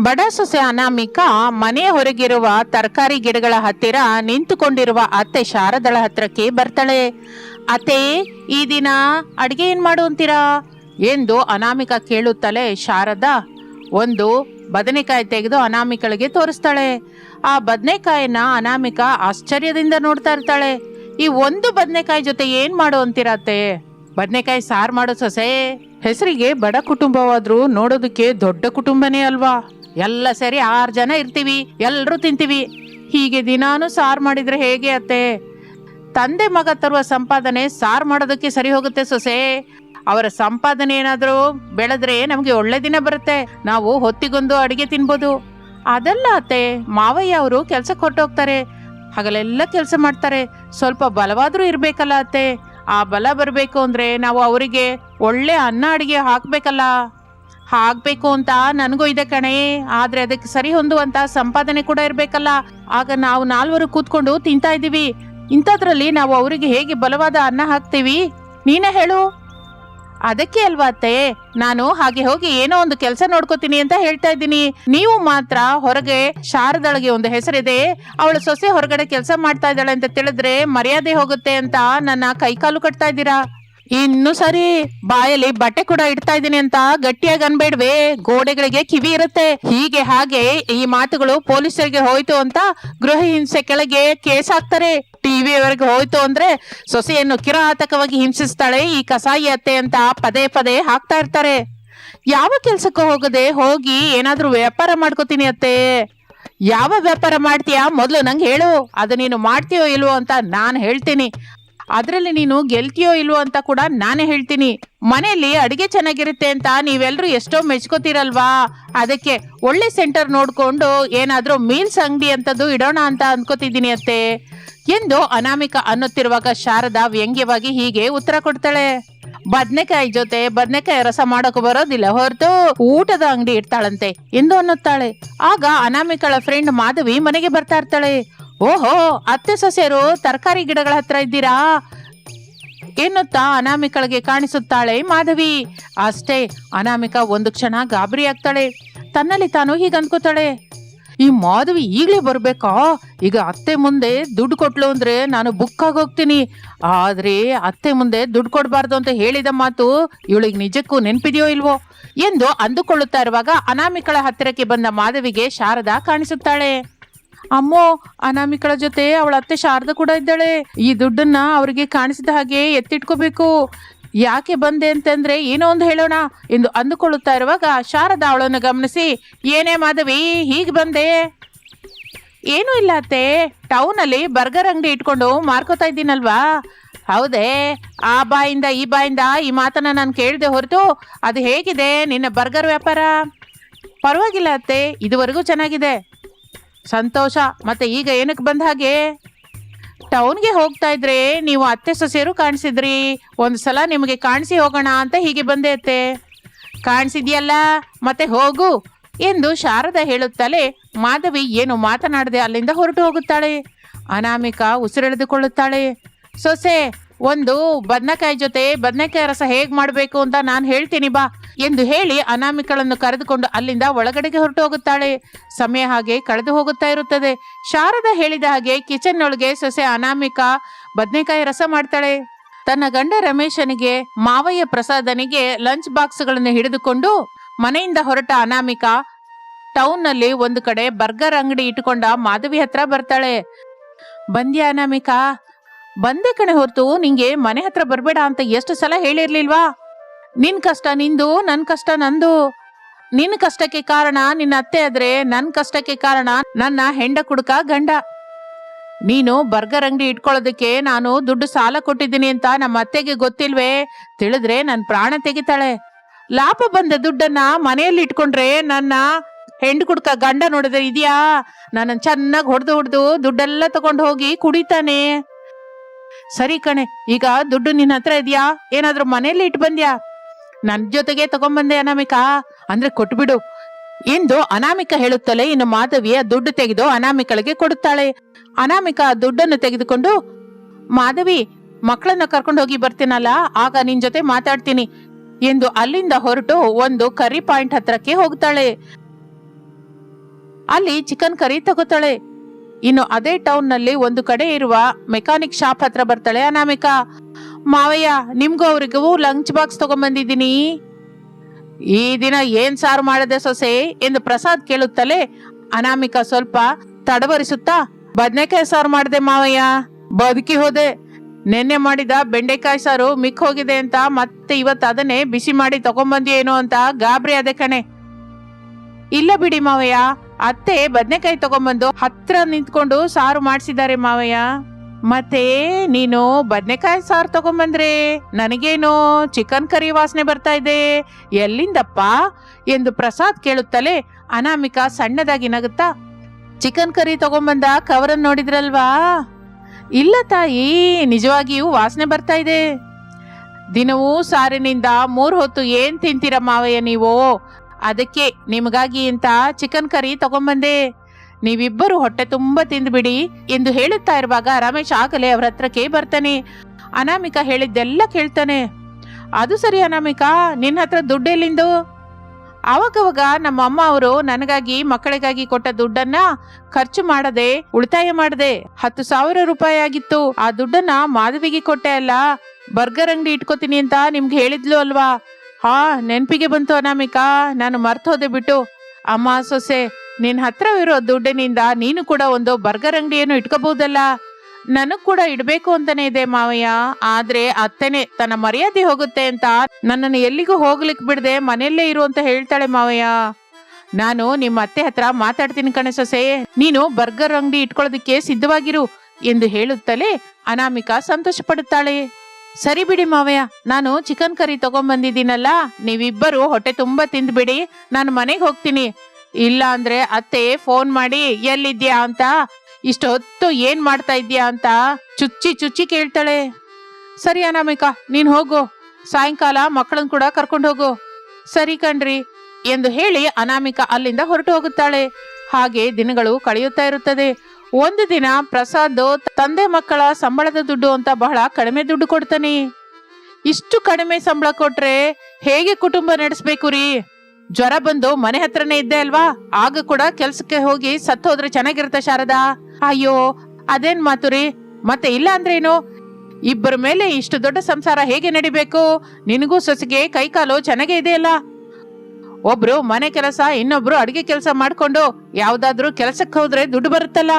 ಬಡ ಸೊಸೆ ಅನಾಮಿಕ ಮನೆ ಹೊರಗಿರುವ ತರಕಾರಿ ಗಿಡಗಳ ಹತ್ತಿರ ನಿಂತುಕೊಂಡಿರುವ ಅತ್ತೆ ಶಾರದಳ ಹತ್ರಕ್ಕೆ ಬರ್ತಾಳೆ. ಅತ್ತೆ, ಈ ದಿನ ಅಡಿಗೆ ಏನು ಮಾಡು ಅಂತೀರಾ? ಎಂದು ಅನಾಮಿಕ ಕೇಳುತ್ತಲೇ ಶಾರದಾ ಒಂದು ಬದನೆಕಾಯಿ ತೆಗೆದು ಅನಾಮಿಕಳಿಗೆ ತೋರಿಸ್ತಾಳೆ. ಆ ಬದನೆಕಾಯಿನ ಅನಾಮಿಕ ಆಶ್ಚರ್ಯದಿಂದ ನೋಡ್ತಾ ಇರ್ತಾಳೆ. ಈ ಒಂದು ಬದನೆಕಾಯಿ ಜೊತೆ ಏನು ಮಾಡು ಅಂತೀರಾ ಅತ್ತೆ? ಬದನೆಕಾಯಿ ಸಾರು ಮಾಡೋ ಸೊಸೆ. ಹೆಸರಿಗೆ ಬಡ ಕುಟುಂಬವಾದರೂ ನೋಡೋದಕ್ಕೆ ದೊಡ್ಡ ಕುಟುಂಬನೇ ಅಲ್ವಾ? ಎಲ್ಲ ಸರಿ ಆರು ಜನ ಇರ್ತೀವಿ ಎಲ್ಲರೂ ತಿಂತೀವಿ. ಹೀಗೆ ದಿನಾನು ಸಾರು ಮಾಡಿದ್ರೆ ಹೇಗೆ ಅತ್ತೆ? ತಂದೆ ಮಗ ತರುವ ಸಂಪಾದನೆ ಸಾರು ಮಾಡೋದಕ್ಕೆ ಸರಿ ಹೋಗುತ್ತೆ ಸೊಸೆ. ಅವರ ಸಂಪಾದನೆ ಏನಾದರೂ ಬೆಳೆದ್ರೆ ನಮಗೆ ಒಳ್ಳೆ ದಿನ ಬರುತ್ತೆ. ನಾವು ಹೊತ್ತಿಗೊಂದು ಅಡಿಗೆ ತಿನ್ಬೋದು. ಅದಲ್ಲ ಅತ್ತೆ, ಮಾವಯ್ಯ ಅವರು ಕೆಲಸಕ್ಕೆ ಹೊರಟೋಗ್ತಾರೆ. ಹಗಲೆಲ್ಲ ಕೆಲಸ ಮಾಡ್ತಾರೆ. ಸ್ವಲ್ಪ ಬಲವಾದರೂ ಇರಬೇಕಲ್ಲ ಅತ್ತೆ. ಆ ಬಲ ಬರಬೇಕು ಅಂದ್ರೆ ನಾವು ಅವರಿಗೆ ಒಳ್ಳೆ ಅನ್ನ ಅಡುಗೆ ಹಾಕ್ಬೇಕಲ್ಲ. ಹಾಕ್ಬೇಕು ಅಂತ ನನಗೂ ಇದೆ ಕಣೆ. ಆದ್ರೆ ಅದಕ್ಕೆ ಸರಿ ಹೊಂದುವಂತ ಸಂಪಾದನೆ ಕೂಡ ಇರ್ಬೇಕಲ್ಲ. ಆಗ ನಾವು ನಾಲ್ವರು ಕೂತ್ಕೊಂಡು ತಿಂತಾ ಇದೀವಿ ಇಂಥದ್ರಲ್ಲಿ ನಾವು ಅವರಿಗೆ ಹೇಗೆ ಬಲವಾದ ಅನ್ನ ಹಾಕ್ತೀವಿ? ನೀನೇ ಹೇಳು. ಅದಕ್ಕೆ ಅಲ್ವಾ ಅತ್ತೆ? ನಾನು ಹಾಗೆ ಹೋಗಿ ಏನೋ ಒಂದು ಕೆಲಸ ನೋಡ್ಕೋತೀನಿ ಅಂತ ಹೇಳ್ತಾ ಇದ್ದೀನಿ. ನೀವು ಮಾತ್ರ ಹೊರಗೆ ಶಾರದೊಳಗೆ ಒಂದು ಹೆಸರಿದೆ. ಅವಳು ಸೊಸೆ ಹೊರಗಡೆ ಕೆಲಸ ಮಾಡ್ತಾ ಇದ್ದಾಳೆ ಅಂತ ತಿಳಿದ್ರೆ ಮರ್ಯಾದೆ ಹೋಗುತ್ತೆ ಅಂತ ನನ್ನ ಕೈಕಾಲು ಕಟ್ತಾ ಇದ್ದೀರಾ? ಇನ್ನು ಸರಿ ಬಾಯಲ್ಲಿ ಬಟ್ಟೆ ಕೂಡ ಇಡ್ತಾ ಇದ್ದೀನಿ ಅಂತ ಗಟ್ಟಿಯಾಗಿ ಅನ್ಬೇಡ್ವೆ. ಗೋಡೆಗಳಿಗೆ ಕಿವಿ ಇರುತ್ತೆ. ಹೀಗೆ ಹಾಗೆ ಈ ಮಾತುಗಳು ಪೊಲೀಸರಿಗೆ ಹೋಯ್ತು ಅಂತ ಗೃಹ ಹಿಂಸೆ ಕೆಳಗೆ ಕೇಸ್ ಹಾಕ್ತಾರೆ ಟಿವಿಯವರೆಗೆ ಹೋಯ್ತು ಅಂದ್ರೆ ಸೊಸೆಯನ್ನು ಕಿರಾತಕವಾಗಿ ಹಿಂಸಿಸ್ತಾಳೆ ಈ ಕಸಾಯಿ ಅತ್ತೆ ಅಂತ ಪದೇ ಪದೇ ಹಾಕ್ತಾ ಇರ್ತಾರೆ. ಯಾವ ಕೆಲ್ಸಕ್ಕೂ ಹೋಗದೆ ಹೋಗಿ ಏನಾದ್ರೂ ವ್ಯಾಪಾರ ಮಾಡ್ಕೋತೀನಿ ಅತ್ತೆ. ಯಾವ ವ್ಯಾಪಾರ ಮಾಡ್ತೀಯಾ ಮೊದಲು ನಂಗೆ ಹೇಳು. ಅದು ನೀನು ಮಾಡ್ತೀಯೋ ಇಲ್ವೋ ಅಂತ ನಾನು ಹೇಳ್ತೀನಿ. ಅದರಲ್ಲಿ ನೀನು ಗೆಲ್ತೀಯೋ ಇಲ್ವೋ ಅಂತ ಕೂಡ ನಾನೇ ಹೇಳ್ತೀನಿ. ಮನೆಯಲ್ಲಿ ಅಡಿಗೆ ಚೆನ್ನಾಗಿರುತ್ತೆ ಅಂತ ನೀವೆಲ್ಲರೂ ಎಷ್ಟೋ ಮೆಚ್ಕೋತೀರಲ್ವಾ? ಅದಕ್ಕೆ ಒಳ್ಳೆ ಸೆಂಟರ್ ನೋಡ್ಕೊಂಡು ಏನಾದರೂ ಮೀನ್ಸ್ ಅಂಗಡಿ ಅಂತದ್ದು ಇಡೋಣ ಅಂತ ಅನ್ಕೋತಿದ್ದೀನಿ ಅತ್ತೆ. ಎಂದು ಅನಾಮಿಕ ಅನ್ನುತ್ತಿರುವಾಗ ಶಾರದಾ ವ್ಯಂಗ್ಯವಾಗಿ ಹೀಗೆ ಉತ್ತರ ಕೊಡ್ತಾಳೆ. ಬದ್ನೆಕಾಯಿ ಜೊತೆ ಬದ್ನೆಕಾಯಿ ರಸ ಮಾಡೋಕೆ ಬರೋದಿಲ್ಲ ಹೊರತು ಊಟದ ಅಂಗಡಿ ಇಡ್ತಾಳಂತೆ ಎಂದು ಅನ್ನುತ್ತಾಳೆ. ಆಗ ಅನಾಮಿಕಳ ಫ್ರೆಂಡ್ ಮಾಧವಿ ಮನೆಗೆ ಬರ್ತಾ ಇರ್ತಾಳೆ. ಓಹೋ, ಅತ್ತೆ ಸೊಸೆಯರು ತರಕಾರಿ ಗಿಡಗಳ ಹತ್ರ ಇದ್ದೀರಾ? ಎನ್ನುತ್ತಾ ಅನಾಮಿಕಳಿಗೆ ಕಾಣಿಸುತ್ತಾಳೆ ಮಾಧವಿ. ಅಷ್ಟೇ, ಅನಾಮಿಕ ಒಂದು ಕ್ಷಣ ಗಾಬರಿ ಆಗ್ತಾಳೆ. ತನ್ನಲ್ಲಿ ತಾನು ಹೀಗೆ ಅನ್ಕೋತಾಳೆ ಈ ಮಾಧವಿ ಈಗಲೇ ಬರಬೇಕಾ? ಈಗ ಅತ್ತೆ ಮುಂದೆ ದುಡ್ಡು ಕೊಟ್ಲು ಅಂದ್ರೆ ನಾನು ಬುಕ್ ಹೋಗ್ತೀನಿ. ಆದ್ರೆ ಅತ್ತೆ ಮುಂದೆ ದುಡ್ಡು ಕೊಡಬಾರ್ದು ಅಂತ ಹೇಳಿದ ಮಾತು ಇವಳಿಗೆ ನಿಜಕ್ಕೂ ನೆನಪಿದೆಯೋ ಇಲ್ವೋ? ಎಂದು ಅಂದುಕೊಳ್ಳುತ್ತಾ ಇರುವಾಗ ಅನಾಮಿಕಳ ಹತ್ತಿರಕ್ಕೆ ಬಂದ ಮಾಧವಿಗೆ ಶಾರದಾ ಕಾಣಿಸುತ್ತಾಳೆ. ಅಮ್ಮೋ, ಅನಾಮಿಕಳ ಜೊತೆ ಅವಳ ಅತ್ತೆ ಶಾರದಾ ಕೂಡ ಇದ್ದಾಳೆ. ಈ ದುಡ್ಡನ್ನ ಅವರಿಗೆ ಕಾಣಿಸಿದ ಹಾಗೆ ಎತ್ತಿಟ್ಕೋಬೇಕು. ಯಾಕೆ ಬಂದೆ ಅಂತಂದ್ರೆ ಏನೋ ಒಂದು ಹೇಳೋಣ ಎಂದು ಅಂದುಕೊಳ್ಳುತ್ತಾ ಇರುವಾಗ ಶಾರದಾ ಅವಳನ್ನು ಗಮನಿಸಿ, ಏನೇ ಮಾಧವಿ, ಹೀಗೆ ಬಂದೆ? ಏನೂ ಇಲ್ಲ ಅತ್ತೆ. ಟೌನಲ್ಲಿ ಬರ್ಗರ್ ಅಂಗಡಿ ಇಟ್ಕೊಂಡು ಮಾರ್ಕೋತಾ ಇದ್ದೀನಲ್ವಾ? ಹೌದೇ. ಆ ಬಾಯಿಂದ, ಈ ಬಾಯಿಂದ ಈ ಮಾತನ್ನ ನಾನು ಕೇಳಿದೆ ಹೊರತು ಅದು ಹೇಗಿದೆ ನಿನ್ನ ಬರ್ಗರ್ ವ್ಯಾಪಾರ? ಪರವಾಗಿಲ್ಲ ಅತ್ತೆ. ಇದುವರೆಗೂ ಚೆನ್ನಾಗಿದೆ. ಸಂತೋಷ. ಮತ್ತೆ ಈಗ ಏನಕ್ಕೆ ಬಂದ ಹಾಗೆ? ಟೌನ್ಗೆ ಹೋಗ್ತಾ ಇದ್ರೆ ನೀವು ಅತ್ತೆ ಸೊಸೆಯರು ಕಾಣಿಸಿದ್ರಿ. ಒಂದು ಸಲ ನಿಮಗೆ ಕಾಣಿಸಿ ಹೋಗೋಣ ಅಂತ ಹೀಗೆ ಬಂದೆ ಅತ್ತೆ ಕಾಣಿಸಿದ್ಯಲ್ಲ? ಮತ್ತೆ ಹೋಗು ಎಂದು ಶಾರದಾ ಹೇಳುತ್ತಲೇ ಮಾಧವಿ ಏನು ಮಾತನಾಡದೆ ಅಲ್ಲಿಂದ ಹೊರಟು ಹೋಗುತ್ತಾಳೆ. ಅನಾಮಿಕ ಉಸಿರೆಳೆದುಕೊಳ್ಳುತ್ತಾಳೆ. ಸೊಸೆ, ಒಂದು ಬದನೆಕಾಯಿ ಜೊತೆ ಬದನೆಕಾಯಿ ರಸ ಹೇಗೆ ಮಾಡಬೇಕು ಅಂತ ನಾನು ಹೇಳ್ತೀನಿ ಬಾ. ಎಂದು ಹೇಳಿ ಅನಾಮಿಕಳನ್ನು ಕರೆದುಕೊಂಡು ಅಲ್ಲಿಂದ ಒಳಗಡೆಗೆ ಹೊರಟು ಹೋಗುತ್ತಾಳೆ ಸಮಯ ಹಾಗೆ ಕಳೆದು ಹೋಗುತ್ತಾ ಇರುತ್ತದೆ. ಶಾರದ ಹೇಳಿದ ಹಾಗೆ ಕಿಚನ್ ಒಳಗೆ ಸೊಸೆ ಅನಾಮಿಕ ಬದನೆಕಾಯಿ ರಸ ಮಾಡ್ತಾಳೆ. ತನ್ನ ಗಂಡ ರಮೇಶನಿಗೆ, ಮಾವಯ್ಯ ಪ್ರಸಾದನಿಗೆ ಲಂಚ್ ಬಾಕ್ಸ್ಗಳನ್ನು ಹಿಡಿದುಕೊಂಡು ಮನೆಯಿಂದ ಹೊರಟ ಅನಾಮಿಕ ಟೌನ್ನಲ್ಲಿ ಒಂದು ಕಡೆ ಬರ್ಗರ್ ಅಂಗಡಿ ಇಟ್ಟುಕೊಂಡ ಮಾಧವಿ ಹತ್ರ ಬರ್ತಾಳೆ. ಬಂದ್ಯಾ ಅನಾಮಿಕಾ? ಬಂದೆ ಕಣೆ ಹೊರತು ನಿಂಗೆ ಮನೆ ಹತ್ರ ಬರಬೇಡ ಅಂತ ಎಷ್ಟು ಸಲ ಹೇಳಿರ್ಲಿಲ್ವಾ? ನಿನ್ ಕಷ್ಟ ನಿಂದು, ನನ್ ಕಷ್ಟ ನಂದು. ನಿನ್ ಕಷ್ಟಕ್ಕೆ ಕಾರಣ ನಿನ್ನ ಅತ್ತೆ ಆದ್ರೆ ನನ್ ಕಷ್ಟಕ್ಕೆ ಕಾರಣ ನನ್ನ ಹೆಂಡ ಕುಡುಕ ಗಂಡ. ನೀನು ಬರ್ಗರ್ ಅಂಗಡಿ ಇಟ್ಕೊಳ್ಳೋದಕ್ಕೆ ನಾನು ದುಡ್ಡು ಸಾಲ ಕೊಟ್ಟಿದ್ದೀನಿ ಅಂತ ನಮ್ಮ ಅತ್ತೆಗೆ ಗೊತ್ತಿಲ್ವೇ? ತಿಳಿದ್ರೆ ನನ್ ಪ್ರಾಣ ತೆಗಿತಾಳೆ. ಲಾಭ ಬಂದ ದುಡ್ಡನ್ನ ಮನೆಯಲ್ಲಿ ಇಟ್ಕೊಂಡ್ರೆ ನನ್ನ ಹೆಂಡ ಕುಡ್ಕ ಗಂಡ ನೋಡಿದ್ರೆ ಇದೆಯಾ? ನನ್ನ ಚೆನ್ನಾಗಿ ಹೊಡೆದು ಹೊಡೆದು ದುಡ್ಡೆಲ್ಲ ತಗೊಂಡು ಹೋಗಿ ಕುಡಿತಾನೆ. ಸರಿ ಕಣೆ, ಈಗ ದುಡ್ಡು ನಿನ್ನ ಹತ್ರ ಇದೆಯಾ? ಏನಾದ್ರೂ ಮನೆಯಲ್ಲಿ ಇಟ್ಟು ಬಂದ್ಯಾ? ನನ್ ಜೊತೆಗೆ ತಗೊಂಬಂದೆ ಅನಾಮಿಕಾ. ಅಂದ್ರೆ ಕೊಟ್ಬಿಡು. ಎಂದು ಅನಾಮಿಕ ಹೇಳುತ್ತಲೇ ಇನ್ನು ಮಾಧವಿಯ ದುಡ್ಡು ತೆಗೆದು ಅನಾಮಿಕಳಿಗೆ ಕೊಡುತ್ತಾಳೆ. ಅನಾಮಿಕ ದುಡ್ಡನ್ನು ತೆಗೆದುಕೊಂಡು, ಮಾಧವಿ, ಮಕ್ಕಳನ್ನ ಕರ್ಕೊಂಡು ಹೋಗಿ ಬರ್ತೀನಲ್ಲ, ಆಗ ನಿನ್ ಜೊತೆ ಮಾತಾಡ್ತೀನಿ. ಎಂದು ಅಲ್ಲಿಂದ ಹೊರಟು ಒಂದು ಕರಿ ಪಾಯಿಂಟ್ ಹತ್ರಕ್ಕೆ ಹೋಗ್ತಾಳೆ. ಅಲ್ಲಿ ಚಿಕನ್ ಕರಿ ತಗೋತಾಳೆ. ಇನ್ನು ಅದೇ ಟೌನ್ನಲ್ಲಿ ಒಂದು ಕಡೆ ಇರುವ ಮೆಕ್ಯಾನಿಕ್ ಶಾಪ್ ಹತ್ರ ಬರ್ತಾಳೆ ಅನಾಮಿಕಾ. ಮಾವಯ್ಯ, ನಿಮ್ಗೂ ಅವ್ರಿಗೂ ಲಂಚ್ ಬಾಕ್ಸ್ ತಗೊಂಬಂದಿದ್ದೀನಿ. ಈ ದಿನ ಏನ್ ಸಾರು ಮಾಡದೆ ಸೊಸೆ ಎಂದು ಪ್ರಸಾದ್ ಕೇಳುತ್ತಲೇ ಅನಾಮಿಕಾ ಸ್ವಲ್ಪ ತಡವರಿಸುತ್ತಾ, ಬದ್ನೆಕಾಯಿ ಸಾರು ಮಾಡಿದೆ ಮಾವಯ್ಯ. ಬದುಕಿ ಹೋದೆ. ನಿನ್ನೆ ಮಾಡಿದ ಬೆಂಡೆಕಾಯಿ ಸಾರು ಮಿಕ್ ಹೋಗಿದೆ ಅಂತ ಮತ್ತೆ ಇವತ್ತು ಅದನ್ನೇ ಬಿಸಿ ಮಾಡಿ ತಗೊಂಬಂದಿಯೇನೋ ಅಂತ ಗಾಬರಿ ಅದೆ ಕಣೆ. ಇಲ್ಲ ಬಿಡಿ ಮಾವಯ್ಯ, ಅತ್ತೆ ಬದ್ನೆಕಾಯಿ ತಗೊಂಬಂದು ಹತ್ರ ನಿಂತ್ಕೊಂಡು ಸಾರು ಮಾಡಿಸಿದ್ದಾರೆ ಮಾವಯ್ಯ. ಮತ್ತೆ ನೀನು ಬದ್ನೆಕಾಯಿ ಸಾರು ತಗೊಂಬಂದ್ರೆ ನನಗೇನು ಚಿಕನ್ ಕರಿ ವಾಸನೆ ಬರ್ತಾ ಇದೆ. ಎಲ್ಲಿಂದಪ್ಪ? ಎಂದು ಪ್ರಸಾದ್ ಕೇಳುತ್ತಲೇ ಅನಾಮಿಕ ಸಣ್ಣದಾಗಿ ನಗುತ್ತಾ, ಚಿಕನ್ ಕರಿ ತಗೊಂಬಂದ ಕವರನ್ನು ನೋಡಿದ್ರಲ್ವಾ? ಇಲ್ಲ ತಾಯಿ, ನಿಜವಾಗಿಯೂ ವಾಸನೆ ಬರ್ತಾ ಇದೆ. ದಿನವೂ ಸಾರಿನಿಂದ ಮೂರು ಹೊತ್ತು ಏನ್ ತಿಂತೀರ ಮಾವಯ್ಯ ನೀವು? ಅದಕ್ಕೆ ನಿಮಗಾಗಿ ಅಂತ ಚಿಕನ್ ಕರಿ ತಗೊಂಬಂದೆ. ನೀವಿಬ್ಬರು ಹೊಟ್ಟೆ ತುಂಬಾ ತಿಂದ್ಬಿಡಿ ಎಂದು ಹೇಳುತ್ತಾ ಇರುವಾಗ ರಮೇಶ್ ಆಗಲೇ ಅವರ ಕೇ ಬರ್ತಾನೆ. ಅನಾಮಿಕಾ ಹೇಳಿದ್ದೆಲ್ಲ ಕೇಳ್ತಾನೆ. ಅದು ಸರಿ ಅನಾಮಿಕಾ ನಿನ್ನ ಹತ್ರ ದುಡ್ಡು ಎಲ್ಲಿಂದು? ಅವಾಗವಾಗ ನಮ್ಮ ಅಮ್ಮ ಅವರು ನನಗಾಗಿ, ಮಕ್ಕಳಿಗಾಗಿ ಕೊಟ್ಟ ದುಡ್ಡನ್ನ ಖರ್ಚು ಮಾಡದೆ, ಉಳಿತಾಯ ಮಾಡದೆ ಹತ್ತು ಸಾವಿರ ರೂಪಾಯಿ ಆಗಿತ್ತು. ಆ ದುಡ್ಡನ್ನ ಮಾಧವಿಗೆ ಕೊಟ್ಟೆ ಅಲ್ಲ, ಬರ್ಗರ್ ಅಂಗಡಿ ಇಟ್ಕೋತೀನಿ ಅಂತ ನಿಮ್ಗೆ ಹೇಳಿದ್ಲು ಅಲ್ವಾ? ಹಾ, ನೆನಪಿಗೆ ಬಂತು ಅನಾಮಿಕಾ, ನಾನು ಮರ್ತೋದೆ ಬಿಟ್ಟು. ಅಮ್ಮ ಸೊಸೆ, ನಿನ್ ಹತ್ರ ಇರೋ ದುಡ್ಡಿನಿಂದ ನೀನು ಕೂಡ ಒಂದು ಬರ್ಗರ್ ಅಂಗಡಿಯನ್ನು ಇಟ್ಕೋಬಹುದಲ್ಲ? ನನಗ್ ಕೂಡ ಇಡ್ಬೇಕು ಅಂತಾನೆ ಇದೆ ಮಾವಯ್ಯ. ಆದ್ರೆ ಅತ್ತೆನೆ ತನ್ನ ಮರ್ಯಾದೆ ಹೋಗುತ್ತೆ ಅಂತ ನನ್ನನ್ನು ಎಲ್ಲಿಗೂ ಹೋಗ್ಲಿಕ್ ಬಿಡದೆ ಮನೆಯಲ್ಲೇ ಇರು ಅಂತ ಹೇಳ್ತಾಳೆ ಮಾವಯ್ಯ. ನಾನು ನಿಮ್ಮ ಅತ್ತೆ ಹತ್ರ ಮಾತಾಡ್ತೀನಿ ಕಣೆ ಸೊಸೆ. ನೀನು ಬರ್ಗರ್ ಅಂಗಡಿ ಇಟ್ಕೊಳ್ಳೋದಕ್ಕೆ ಸಿದ್ಧವಾಗಿರು ಎಂದು ಹೇಳುತ್ತಲೇ ಅನಾಮಿಕಾ ಸಂತೋಷ ಪಡುತ್ತಾಳೆ ಸರಿ ಬಿಡಿ ಮಾವಯ್ಯ, ನಾನು ಚಿಕನ್ ಕರಿ ತಗೊಂಡ್ಬಂದಿದ್ದೀನಲ್ಲ ನೀವಿಬ್ಬರು ಹೊಟ್ಟೆ ತುಂಬಾ ತಿಂದ್ಬಿಡಿ, ನಾನು ಮನೆಗೆ ಹೋಗ್ತೀನಿ. ಇಲ್ಲ ಅಂದ್ರೆ ಅತ್ತೆ ಫೋನ್ ಮಾಡಿ, ಎಲ್ಲಿದ್ಯಾ ಅಂತ, ಇಷ್ಟೊತ್ತು ಏನ್ ಮಾಡ್ತಾ ಇದ್ಯಾ ಅಂತ ಚುಚ್ಚಿ ಚುಚ್ಚಿ ಕೇಳ್ತಾಳೆ. ಸರಿ ಅನಾಮಿಕಾ, ನೀನ್ ಹೋಗು, ಸಾಯಂಕಾಲ ಮಕ್ಕಳನ್ ಕೂಡ ಕರ್ಕೊಂಡು ಹೋಗು. ಸರಿ ಕಣ್ರಿ, ಎಂದು ಹೇಳಿ ಅನಾಮಿಕಾ ಅಲ್ಲಿಂದ ಹೊರಟು ಹೋಗುತ್ತಾಳೆ. ಹಾಗೆ ದಿನಗಳು ಕಳೆಯುತ್ತಾ ಇರುತ್ತದೆ. ಒಂದು ದಿನ ಪ್ರಸಾದ್ ತಂದೆ ಮಕ್ಕಳ ಸಂಬಳದ ದುಡ್ಡು ಅಂತ ಬಹಳ ಕಡಿಮೆ ದುಡ್ಡು ಕೊಡ್ತಾನೆ. ಇಷ್ಟು ಕಡಿಮೆ ಸಂಬಳ ಕೊಟ್ರೆ ಹೇಗೆ ಕುಟುಂಬ ನಡೆಸ್ಬೇಕು ರೀ? ಜ್ವರ ಬಂದು ಮನೆ ಹತ್ರನೇ ಇದ್ದೆ ಅಲ್ವಾ? ಆಗ ಕೂಡ ಕೆಲ್ಸಕ್ಕೆ ಹೋಗಿ ಸತ್ತು ಹೋದ್ರೆ ಚೆನ್ನಾಗಿರುತ್ತೆ ಶಾರದಾ. ಅಯ್ಯೋ, ಅದೇನ್ ಮಾತು ರೀ? ಮತ್ತೆ ಇಲ್ಲ ಅಂದ್ರೇನು ಇಬ್ಬರ ಮೇಲೆ ಇಷ್ಟು ದೊಡ್ಡ ಸಂಸಾರ ಹೇಗೆ ನಡಿಬೇಕು? ನಿನಗೂ ಸೊಸೆಗೆ ಕೈಕಾಲು ಚೆನ್ನಾಗೇ ಇದೆಯಲ್ಲ ಒಬ್ರು ಮನೆ ಕೆಲಸ, ಇನ್ನೊಬ್ರು ಅಡಿಗೆ ಕೆಲಸ ಮಾಡ್ಕೊಂಡು ಯಾವ್ದಾದ್ರೂ ಕೆಲಸಕ್ಕೆ ಹೋದ್ರೆ ದುಡ್ಡು ಬರುತ್ತಲ್ಲ?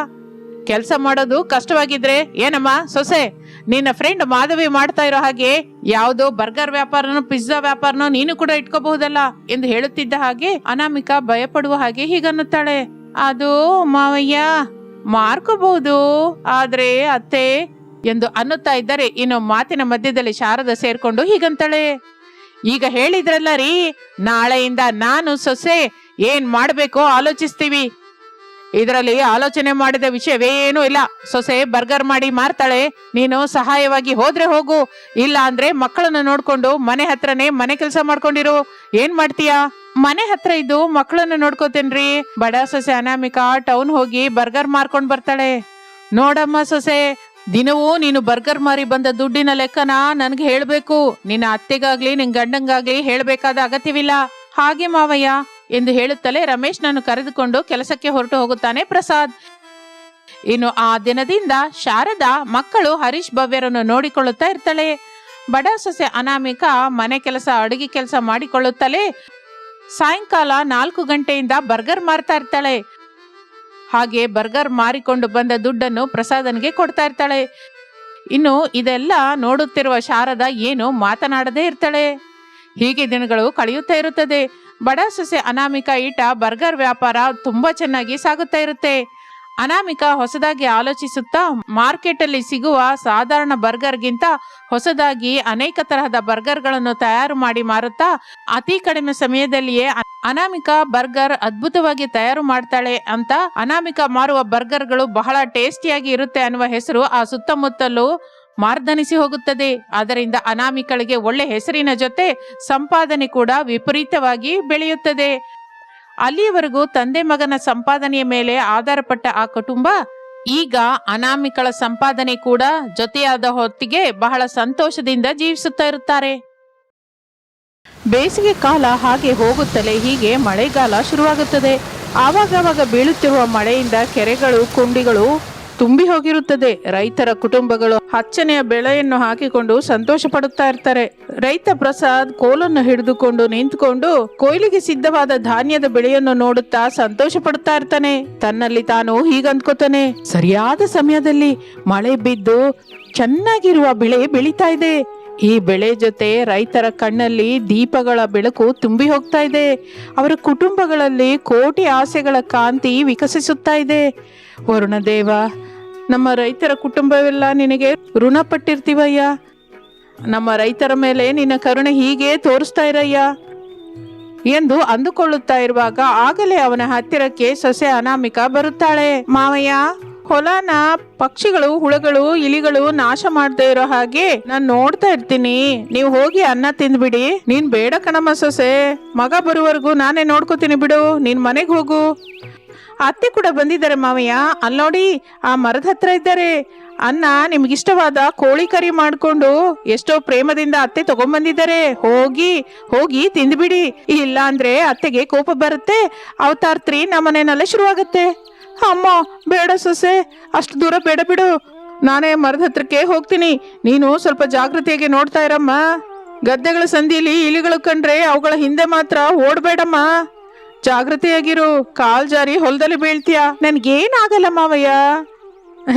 ಕೆಲಸ ಮಾಡೋದು ಕಷ್ಟವಾಗಿದ್ರೆ, ಏನಮ್ಮ ಸೊಸೆ, ನಿನ್ನ ಫ್ರೆಂಡ್ ಮಾಧವಿ ಮಾಡ್ತಾ ಇರೋ ಹಾಗೆ ಯಾವ್ದೋ ಬರ್ಗರ್ ವ್ಯಾಪಾರನೋ ಪಿಜ್ಜಾ ವ್ಯಾಪಾರನೋ ನೀನು ಕೂಡ ಇಟ್ಕೋಬಹುದಲ್ಲ ಎಂದು ಹೇಳುತ್ತಿದ್ದ ಹಾಗೆ ಅನಾಮಿಕಾ ಭಯಪಡುವ ಹಾಗೆ ಹೀಗನ್ನುತ್ತಾಳೆ. ಅದು ಮಾವಯ್ಯ, ಮಾರ್ಕೋಬಹುದು, ಆದ್ರೆ ಅತ್ತೆ, ಎಂದು ಅನ್ನುತ್ತಾ ಇದ್ದರೆ ಇನ್ನು ಮಾತಿನ ಮಧ್ಯದಲ್ಲಿ ಶಾರದ ಸೇರ್ಕೊಂಡು ಹೀಗಂತಾಳೆ. ಈಗ ಹೇಳಿದ್ರಲ್ಲ ರೀ, ನಾಳೆಯಿಂದ ನಾನು ಸೊಸೆ, ಏನ್ ಮಾಡ್ಬೇಕೋ ಆಲೋಚಿಸ್ತೀವಿ. ಇದರಲ್ಲಿ ಆಲೋಚನೆ ಮಾಡಿದ ವಿಷಯವೇನೂ ಇಲ್ಲ. ಸೊಸೆ ಬರ್ಗರ್ ಮಾಡಿ ಮಾರ್ತಾಳೆ. ನೀನು ಸಹಾಯವಾಗಿ ಹೋದ್ರೆ ಹೋಗು. ಇಲ್ಲ ಅಂದ್ರೆ ಮಕ್ಕಳನ್ನ ನೋಡ್ಕೊಂಡು ಮನೆ ಹತ್ರನೇ ಮನೆ ಕೆಲಸ ಮಾಡ್ಕೊಂಡಿರು. ಏನ್ ಮಾಡ್ತೀಯಾ? ಮನೆ ಹತ್ರ ಇದ್ದು ಮಕ್ಕಳನ್ನ ನೋಡ್ಕೋತೇನ್ರಿ. ಬಡ ಸೊಸೆ ಅನಾಮಿಕಾ ಟೌನ್ ಹೋಗಿ ಬರ್ಗರ್ ಮಾರ್ಕೊಂಡ್ ಬರ್ತಾಳೆ. ನೋಡಮ್ಮ ಸೊಸೆ, ದಿನವೂ ನೀನು ಬರ್ಗರ್ ಮಾರಿ ಬಂದ ದುಡ್ಡಿನ ಲೆಕ್ಕನ ನನ್ಗೆ ಹೇಳ್ಬೇಕು. ನಿನ್ನ ಅತ್ತೆಗಾಗ್ಲಿ, ನಿನ್ ಗಂಡಂಗಾಗ್ಲಿ ಹೇಳ್ಬೇಕಾದ ಅಗತ್ಯವಿಲ್ಲ. ಹಾಗೆ ಮಾವಯ್ಯ. ಎಂದು ಹೇಳುತ್ತಲೇ ರಮೇಶ್ ನಾನು ಕರೆದುಕೊಂಡು ಕೆಲಸಕ್ಕೆ ಹೊರಟು ಹೋಗುತ್ತಾನೆ ಪ್ರಸಾದ್. ಇನ್ನು ಆ ದಿನದಿಂದ ಶಾರದಾ ಮಕ್ಕಳು ಹರೀಶ್ ಭವ್ಯರನ್ನು ನೋಡಿಕೊಳ್ಳುತ್ತಾ ಇರ್ತಾಳೆ. ಬಡ ಸೊಸೆ ಅನಾಮಿಕಾ ಮನೆ ಕೆಲಸ, ಅಡುಗೆ ಕೆಲಸ ಮಾಡಿಕೊಳ್ಳುತ್ತಲೇ ಸಾಯಂಕಾಲ ನಾಲ್ಕು ಗಂಟೆಯಿಂದ ಬರ್ಗರ್ ಮಾರ್ತಾ ಇರ್ತಾಳೆ. ಹಾಗೆ ಬರ್ಗರ್ ಮಾರಿಕೊಂಡು ಬಂದ ದುಡ್ಡನ್ನು ಪ್ರಸಾದನಿಗೆ ಕೊಡ್ತಾ ಇರ್ತಾಳೆ. ಇನ್ನು ಇದೆಲ್ಲ ನೋಡುತ್ತಿರುವ ಶಾರದಾ ಏನು ಮಾತನಾಡದೇ ಇರ್ತಾಳೆ. ಹೀಗೆ ದಿನಗಳು ಕಳೆಯುತ್ತಾ ಇರುತ್ತದೆ. ಬಡ ಸೊಸೆ ಅನಾಮಿಕಾ ಈಟ ಬರ್ಗರ್ ವ್ಯಾಪಾರ ತುಂಬಾ ಚೆನ್ನಾಗಿ ಸಾಗುತ್ತಾ ಇರುತ್ತೆ. ಅನಾಮಿಕಾ ಹೊಸದಾಗಿ ಆಲೋಚಿಸುತ್ತಾ ಮಾರ್ಕೆಟ್ ಅಲ್ಲಿ ಸಿಗುವ ಸಾಧಾರಣ ಬರ್ಗರ್ಗಿಂತ ಹೊಸದಾಗಿ ಅನೇಕ ತರಹದ ಬರ್ಗರ್ಗಳನ್ನು ತಯಾರು ಮಾಡಿ ಮಾರುತ್ತಾ ಅತಿ ಕಡಿಮೆ ಸಮಯದಲ್ಲಿಯೇ ಅನಾಮಿಕ ಅನಾಮಿಕಾ ಬರ್ಗರ್ ಅದ್ಭುತವಾಗಿ ತಯಾರು ಮಾಡ್ತಾಳೆ ಅಂತ ಅನಾಮಿಕಾ ಮಾರುವ ಬರ್ಗರ್ಗಳು ಬಹಳ ಟೇಸ್ಟಿಯಾಗಿ ಇರುತ್ತೆ ಅನ್ನುವ ಹೆಸರು ಆ ಸುತ್ತಮುತ್ತಲು ಮಾರ್ದನಿಸಿ ಹೋಗುತ್ತದೆ. ಅದರಿಂದ ಅನಾಮಿಕಳಿಗೆ ಒಳ್ಳೆ ಹೆಸರಿನ ಜೊತೆ ಸಂಪಾದನೆ ಕೂಡ ವಿಪರೀತವಾಗಿ ಬೆಳೆಯುತ್ತದೆ. ಅಲ್ಲಿಯವರೆಗೂ ತಂದೆ ಮಗನ ಸಂಪಾದನೆಯ ಮೇಲೆ ಆಧಾರಪಟ್ಟ ಆ ಕುಟುಂಬ ಈಗ ಅನಾಮಿಕಳ ಸಂಪಾದನೆ ಕೂಡ ಜೊತೆಯಾದ ಹೊತ್ತಿಗೆ ಬಹಳ ಸಂತೋಷದಿಂದ ಜೀವಿಸುತ್ತಾ ಇರುತ್ತಾರೆ. ಬೇಸಿಗೆ ಕಾಲ ಹಾಗೆ ಹೋಗುತ್ತಲೇ ಹೀಗೆ ಮಳೆಗಾಲ ಶುರುವಾಗುತ್ತದೆ. ಆವಾಗವಾಗ ಬೀಳುತ್ತಿರುವ ಮಳೆಯಿಂದ ಕೆರೆಗಳು, ಕುಂಡಿಗಳು ತುಂಬಿ ಹೋಗಿರುತ್ತದೆ. ರೈತರ ಕುಟುಂಬಗಳು ಹಚ್ಚನೆಯ ಬೆಳೆಯನ್ನು ಹಾಕಿಕೊಂಡು ಸಂತೋಷ ಪಡುತ್ತಾ ಇರ್ತಾರೆ. ರೈತ ಪ್ರಸಾದ್ ಕೋಲನ್ನು ಹಿಡಿದುಕೊಂಡು ನಿಂತುಕೊಂಡು ಕೊಯ್ಲಿಗೆ ಸಿದ್ಧವಾದ ಧಾನ್ಯದ ಬೆಳೆಯನ್ನು ನೋಡುತ್ತಾ ಸಂತೋಷ ಪಡುತ್ತಾ ಇರ್ತಾನೆ. ತನ್ನಲ್ಲಿ ತಾನು ಹೀಗಂದ್ಕೋತಾನೆ ಸರಿಯಾದ ಸಮಯದಲ್ಲಿ ಮಳೆ ಬಿದ್ದು ಚೆನ್ನಾಗಿರುವ ಬೆಳೆ ಬೆಳೀತಾ ಇದೆ. ಈ ಬೆಳೆ ಜೊತೆ ರೈತರ ಕಣ್ಣಲ್ಲಿ ದೀಪಗಳ ಬೆಳಕು ತುಂಬಿ ಹೋಗ್ತಾ ಇದೆ. ಅವರ ಕುಟುಂಬಗಳಲ್ಲಿ ಕೋಟಿ ಆಸೆಗಳ ಕಾಂತಿ ವಿಕಸಿಸುತ್ತಾ ಇದೆ. ವರುಣದೇವ ನಮ್ಮ ರೈತರ ಕುಟುಂಬವೆಲ್ಲ ನಿನಗೆ ಋಣಪಟ್ಟಿರ್ತೀವಯ್ಯ ನಮ್ಮ ರೈತರ ಮೇಲೆ ನಿನ್ನ ಕರುಣೆ ಹೀಗೆ ತೋರಿಸ್ತಾ ಇರಯ್ಯ. ಎಂದು ಅಂದುಕೊಳ್ಳುತ್ತಾ ಇರುವಾಗ ಆಗಲೇ ಅವನ ಹತ್ತಿರಕ್ಕೆ ಸೊಸೆ ಅನಾಮಿಕ ಬರುತ್ತಾಳೆ. ಮಾವಯ್ಯ ಹೊಲನ ಪಕ್ಷಿಗಳು, ಹುಳಗಳು, ಇಲಿಗಳು ನಾಶ ಮಾಡದೆ ಇರೋ ಹಾಗೆ ನಾನ್ ನೋಡ್ತಾ ಇರ್ತೀನಿ. ನೀವು ಹೋಗಿ ಅನ್ನ ತಿಂದ್ಬಿಡಿ. ನೀನ್ ಬೇಡ ಕಣಮ್ಮ ಸೊಸೆ. ಮಗ ಬರುವವರೆಗೂ ನಾನೇ ನೋಡ್ಕೋತೀನಿ ಬಿಡು. ನೀನ್ ಮನೆಗೆ ಹೋಗು. ಅತ್ತೆ ಕೂಡ ಬಂದಿದ್ದಾರೆ ಮಾವಯ್ಯ. ಅಲ್ಲಿ ನೋಡಿ, ಆ ಮರದ ಹತ್ರ ಇದ್ದಾರೆ. ಅನ್ನ ನಿಮ್ಗಿಷ್ಟವಾದ ಕೋಳಿ ಕರಿ ಮಾಡ್ಕೊಂಡು ಎಷ್ಟೋ ಪ್ರೇಮದಿಂದ ಅತ್ತೆ ತಗೊಂಡ್ಬಂದಿದ್ದಾರೆ ಹೋಗಿ ಹೋಗಿ ತಿಂದ್ಬಿಡಿ. ಇಲ್ಲ ಅಂದ್ರೆ ಅತ್ತೆಗೆ ಕೋಪ ಬರುತ್ತೆ ಅವತಾರ್ತ್ರಿ ನಮ್ಮನೆನೆಲ್ಲ ಶುರುವಾಗತ್ತೆ. ಅಮ್ಮ, ಬೇಡ ಸೊಸೆ. ಅಷ್ಟು ದೂರ ಬೇಡ ಬಿಡು. ನಾನೇ ಮರದ ಹತ್ರಕ್ಕೆ ಹೋಗ್ತೀನಿ. ನೀನು ಸ್ವಲ್ಪ ಜಾಗೃತಿಯಾಗಿ ನೋಡ್ತಾ ಇರಮ್ಮ. ಗದ್ದೆಗಳ ಸಂದಿಲಿ ಇಲಿಗಳು ಕಂಡ್ರೆ ಅವುಗಳ ಹಿಂದೆ ಮಾತ್ರ ಓಡ್ಬೇಡಮ್ಮ. ಜಾಗೃತಿಯಾಗಿರು ಕಾಲ್ ಜಾರಿ ಹೊಲದಲ್ಲಿ ಬೀಳ್ತೀಯ? ನನ್ಗೇನಾಗಲ್ಲ ಮಾವಯ್ಯ.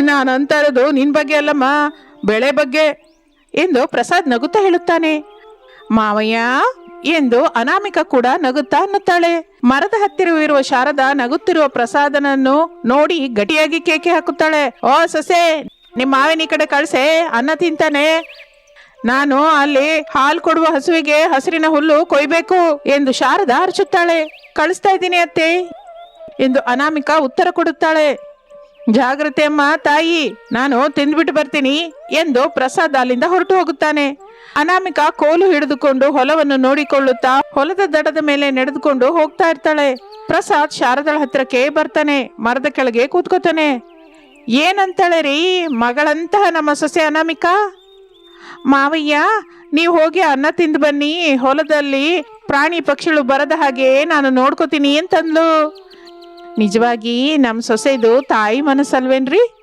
ನಾನು ಅಂತ ಇರೋದು ನಿನ್ ಬಗ್ಗೆ ಅಲ್ಲಮ್ಮ. ಬೆಳೆ ಬಗ್ಗೆ. ಎಂದು ಪ್ರಸಾದ್ ನಗುತ್ತಾ ಹೇಳುತ್ತಾನೆ. ಮಾವಯ್ಯ ಎಂದು ಅನಾಮಿಕ ಕೂಡ ನಗುತ್ತಾ ಅನ್ನುತ್ತಾಳೆ ಮರದ ಹತ್ತಿರವಿರುವ ಶಾರದಾ ನಗುತ್ತಿರುವ ಪ್ರಸಾದನನ್ನು ನೋಡಿ ಗಟ್ಟಿಯಾಗಿ ಕೇಕೆ ಹಾಕುತ್ತಾಳೆ. ಓ ಸೊಸೆ ನಿಮ್ಮ ಮಾವಿನ ಕಡೆ ಕಳ್ಸೆ, ಅನ್ನ ತಿಂತಾನೆ. ನಾನು ಅಲ್ಲಿ ಹಾಲು ಕೊಡುವ ಹಸುವಿಗೆ ಹಸಿರಿನ ಹುಲ್ಲು ಕೊಯ್ಬೇಕು ಎಂದು ಶಾರದಾ ಅರಚುತ್ತಾಳೆ. ಕಳಿಸ್ತಾ ಇದ್ದೀನಿ ಅತ್ತೆ ಎಂದು ಅನಾಮಿಕ ಉತ್ತರ ಕೊಡುತ್ತಾಳೆ. ಜಾಗ್ರತೆ ಅಮ್ಮ, ತಾಯಿ. ನಾನು ತಿಂದ್ಬಿಟ್ಟು ಬರ್ತೀನಿ ಎಂದು ಪ್ರಸಾದ್ ಅಲ್ಲಿಂದ ಹೊರಟು ಹೋಗುತ್ತಾನೆ. ಅನಾಮಿಕ ಕೋಲು ಹಿಡಿದುಕೊಂಡು ಹೊಲವನ್ನು ನೋಡಿಕೊಳ್ಳುತ್ತಾ ಹೊಲದ ದಡದ ಮೇಲೆ ನಡೆದುಕೊಂಡು ಹೋಗ್ತಾ ಇರ್ತಾಳೆ. ಪ್ರಸಾದ್ ಶಾರದಳ ಹತ್ರಕ್ಕೆ ಬರ್ತಾನೆ, ಮರದ ಕೆಳಗೆ ಕೂತ್ಕೋತಾನೆ. ಏನಂತಾಳೆ ರೀ ಮಗಳಂತಹ ನಮ್ಮ ಸೊಸೆ ಅನಾಮಿಕ? ಮಾವಯ್ಯ, ನೀವು ಹೋಗಿ ಅನ್ನ ತಿಂದು ಬನ್ನಿ, ಹೊಲದಲ್ಲಿ ಪ್ರಾಣಿ ಪಕ್ಷಿಗಳು ಬರದ ಹಾಗೆ ನಾನು ನೋಡ್ಕೋತೀನಿ ಅಂತಂದ್ಲು. ನಿಜವಾಗಿ ನಮ್ಮ ಸೊಸೆದು ತಾಯಿ ಮನಸ್ಸಲ್ವೇನ್ರಿ?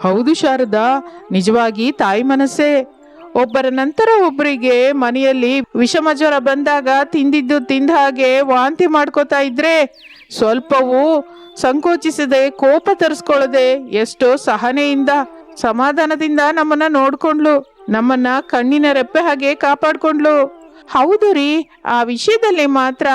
ಹೌದು ಶಾರದಾ ನಿಜವಾಗಿ ತಾಯಿ ಮನಸ್ಸೇ. ಒಬ್ಬರ ನಂತರ ಒಬ್ಬರಿಗೆ ಮನೆಯಲ್ಲಿ ವಿಷಮ ಜ್ವರ ಬಂದಾಗ ತಿಂದಿದ್ದು ತಿಂದ ಹಾಗೆ ವಾಂತಿ ಮಾಡ್ಕೋತಾ ಇದ್ರೆ ಸ್ವಲ್ಪವೂ ಸಂಕೋಚಿಸದೆ, ಕೋಪ ತರಿಸ್ಕೊಳ್ಳದೆ ಎಷ್ಟೋ ಸಹನೆಯಿಂದ, ಸಮಾಧಾನದಿಂದ ನಮ್ಮನ್ನ ನೋಡ್ಕೊಂಡ್ಲು, ನಮ್ಮನ್ನ ಕಣ್ಣಿನ ರೆಪ್ಪೆ ಹಾಗೆ ಕಾಪಾಡ್ಕೊಂಡ್ಲು. ಹೌದು ರೀ. ಆ ವಿಷಯದಲ್ಲಿ ಮಾತ್ರ